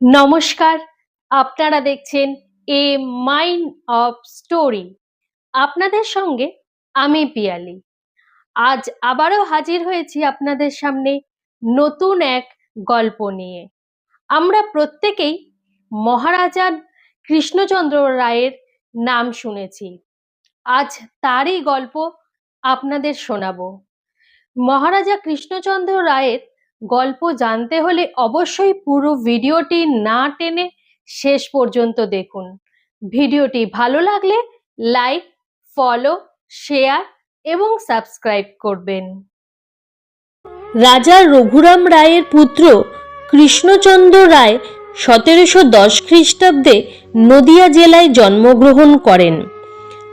নমস্কার, আপনারা দেখছেন এ মাইন্ড অফ স্টোরি আপনাদের সঙ্গে আমি পিয়ালি। আজ আবারও হাজির হয়েছি আপনাদের সামনে নতুন এক গল্প নিয়ে। আমরা প্রত্যেকেই মহারাজা কৃষ্ণচন্দ্র রায়ের নাম শুনেছি। আজ তারই গল্প আপনাদের শোনাবো। মহারাজা কৃষ্ণচন্দ্র রায়ের গল্প জানতে হলে অবশ্যই পুরো ভিডিওটি না টেনে শেষ পর্যন্ত দেখুন। ভিডিওটি ভালো লাগলে লাইক, ফলো, শেয়ার এবং সাবস্ক্রাইব করবেন। রাজা রঘুরাম রায়ের পুত্র কৃষ্ণচন্দ্র রায় সতেরোশো দশ খ্রিস্টাব্দে নদিয়া জেলায় জন্মগ্রহণ করেন।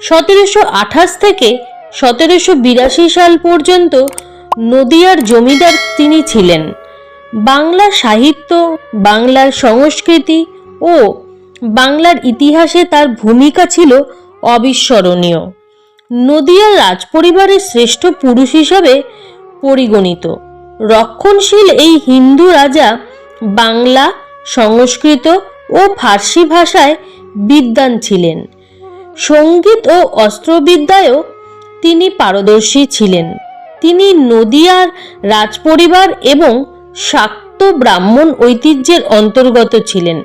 সতেরোশো আঠাশ থেকে সতেরোশো বিরাশি সাল পর্যন্ত নদিয়ার জমিদার তিনি ছিলেন। বাংলা সাহিত্য, বাংলার সংস্কৃতি ও বাংলার ইতিহাসে তার ভূমিকা ছিল অবিস্মরণীয়। নদিয়ার রাজপরিবারের শ্রেষ্ঠ পুরুষ হিসাবে পরিগণিত। রক্ষণশীল এই হিন্দু রাজা বাংলা, সংস্কৃত ও ফার্সি ভাষায় বিদ্বান ছিলেন। সংগীত ও অস্ত্রবিদ্যায়ও তিনি পারদর্শী ছিলেন। তিনি নদিয়ার রাজপরিবার এবং শাক্ত ব্রাহ্মণ ঐতিহ্যের অন্তর্গত ছিলেন।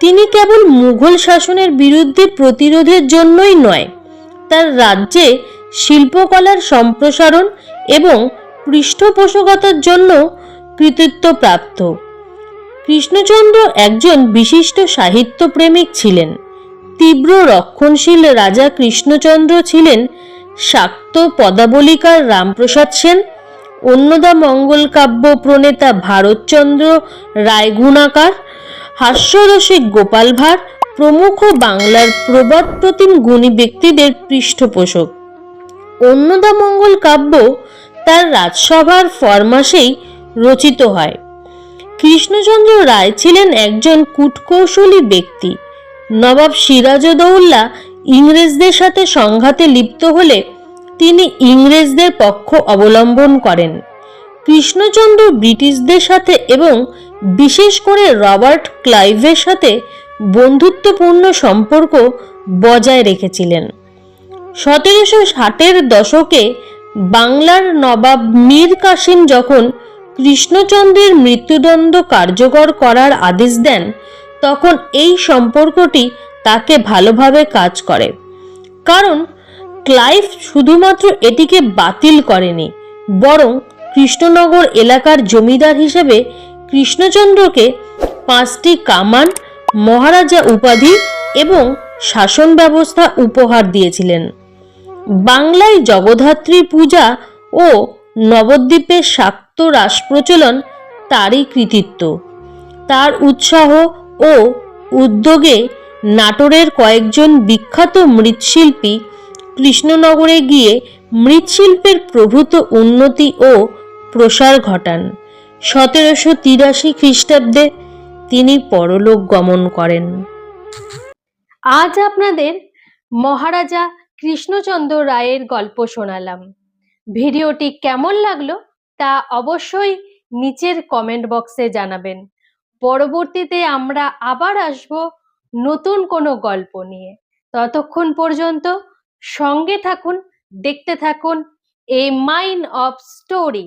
তিনি কেবল মুঘল শাসনের বিরুদ্ধে প্রতিরোধের জন্যই নয়, তার রাজ্যে শিল্পকলার সম্প্রসারণ এবং পৃষ্ঠপোষকতার জন্য কৃতিত্ব প্রাপ্ত। কৃষ্ণচন্দ্র একজন বিশিষ্ট সাহিত্যপ্রেমিক ছিলেন। তীব্র রক্ষণশীল রাজা কৃষ্ণচন্দ্র ছিলেন শাক্ত পদাবলিকার রামপ্রসাদ সেন, অন্নদা মঙ্গল কাব্য প্রণেতা ভারতচন্দ্র রায়গুণাকার, হাস্যরসিক গোপাল ভাঁড়, প্রমুখ বাংলার প্রবাদ প্রতিম গুণী ব্যক্তিদের পৃষ্ঠপোষক। অন্নদা মঙ্গল কাব্য তার রাজসভার ফরমাসেই রচিত হয়। কৃষ্ণচন্দ্র রায় ছিলেন একজন কূটকৌশলী ব্যক্তি। নবাব সিরাজউদ্দৌলা ইংরেজদের সাথে সংঘাতে লিপ্ত হলে তিনি ইংরেজদের পক্ষ অবলম্বন করেন। কৃষ্ণচন্দ্র ব্রিটিশদের সাথে এবং বিশেষ করে রবার্ট ক্লাইভের সাথে বন্ধুত্বপূর্ণ সম্পর্ক বজায় রেখেছিলেন। সতেরোশো ষাটের দশকে বাংলার নবাব মীর কাসিম যখন কৃষ্ণচন্দ্রের মৃত্যুদণ্ড কার্যকর করার আদেশ দেন, তখন এই সম্পর্কটি তাকে ভালোভাবে কাজ করে। কারণ, ক্লাইভ শুধুমাত্র এটিকে বাতিল করেনি, বরং কৃষ্ণনগর এলাকার জমিদার হিসেবে কৃষ্ণচন্দ্রকে পাঁচটি কামান, মহারাজা উপাধি এবং শাসন ব্যবস্থা উপহার দিয়েছিলেন। বাংলায় জগদ্ধাত্রী পূজা ও নবদ্বীপের শাক্ত রাস প্রচলন তারই কৃতিত্ব। তার উৎসাহ ও উদ্যোগে নাটোরের কয়েকজন বিখ্যাত মৃৎশিল্পী কৃষ্ণনগরে গিয়ে মৃৎশিল্পের প্রভূত উন্নতি ও প্রসার ঘটান। সতেরোশো তিরাশি খ্রিস্টাব্দে তিনি পরলোক গমন করেন। আজ আপনাদের মহারাজা কৃষ্ণচন্দ্র রায়ের গল্প শোনালাম। ভিডিওটি কেমন লাগল তা অবশ্যই নিচের কমেন্ট বক্সে জানাবেন। পরবর্তীতে আমরা আবার আসব নতুন কোনো গল্প নিয়ে। ততক্ষণ পর্যন্ত সঙ্গে থাকুন দেখতে থাকুন এ মাইন্ড অফ স্টোরি।